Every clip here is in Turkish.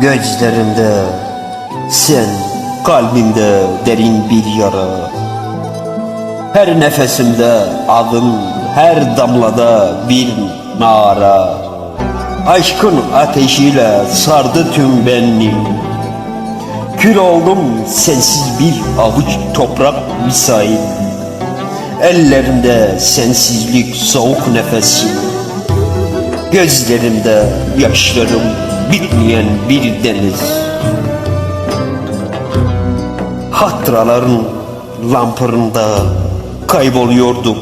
Gözlerimde sen kalbimde derin bir yara. Her nefesimde adın her damlada bir nara Aşkın ateşiyle sardı tüm benliğim Kül oldum sensiz bir avuç toprak misal Ellerimde sensizlik soğuk nefesim. Gözlerimde yaşlarım bitmeyen bir deniz. Hatıraların lamparında kayboluyordum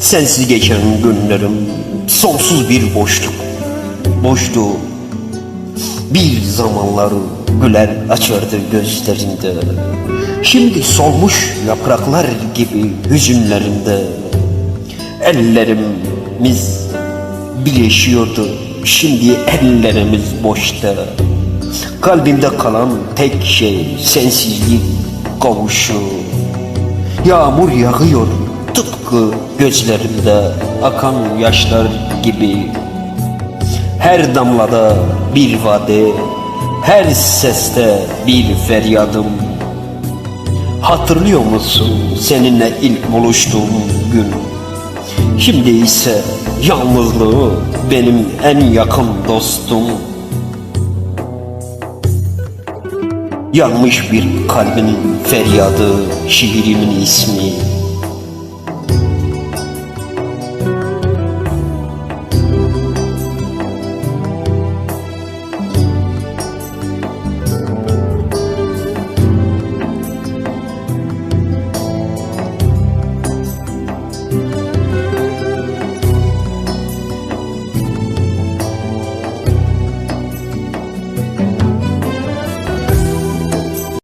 Sensiz geçen günlerim sonsuz bir boşluk. Boştu. Bir zamanlar güler açardı gözlerinde. Şimdi solmuş yapraklar gibi hüzünlerinde. Ellerimiz birleşiyordu Şimdi ellerimiz boşta. Kalbimde kalan tek şey sensizlik kavuşu. Yağmur yağıyor tıpkı gözlerimde akan yaşlar gibi. Her damlada bir vade, her seste bir feryadım. Hatırlıyor musun seninle ilk buluştuğum gün? Şimdi ise yalnızlığı benim en yakın dostum. Yanmış bir kalbin feryadı, şiirimin ismi